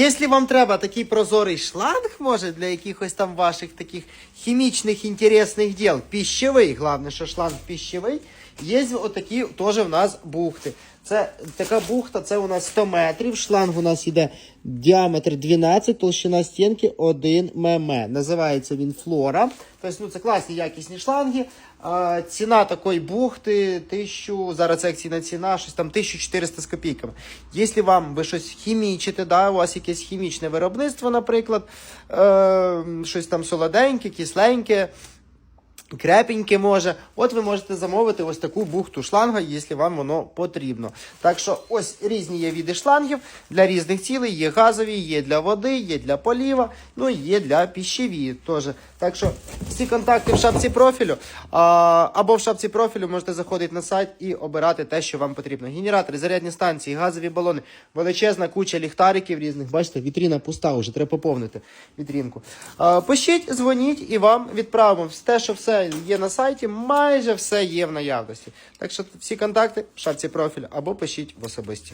Якщо вам треба такий прозорий шланг, може, для якихось там ваших таких хімічних інтересних діл, пищевий, головне, що шланг пищевий, є отакі теж в нас бухти. Це така бухта, це у нас 100 метрів, шланг у нас йде діаметр 12, толщина стінки 1 мм. Називається він флора. Тобто, ну, це класні якісні шланги. А, ціна такої бухти 1000, зараз акційна ціна, щось там 1400 з копійками. Якщо вам ви щось хімічите, да, у вас якесь хімічне виробництво, наприклад, е, щось там солоденьке, кисленьке, крепеньке може. От ви можете замовити ось таку бухту шланга, якщо вам воно потрібно. Так що ось різні є види шлангів для різних цілей. Є газові, є для води, є для поліва, ну і є для піщеві. теж. Так що всі контакти в шапці профілю. Або в шапці профілю можете заходити на сайт і обирати те, що вам потрібно. Генератори, зарядні станції, газові балони, величезна куча ліхтариків різних. Бачите, вітріна пуста вже, треба поповнити вітрінку. Пишіть, дзвоніть і вам відправимо те, що все є на сайті, майже все є в наявності. Так що всі контакти в шапці профілю або пишіть в особисті.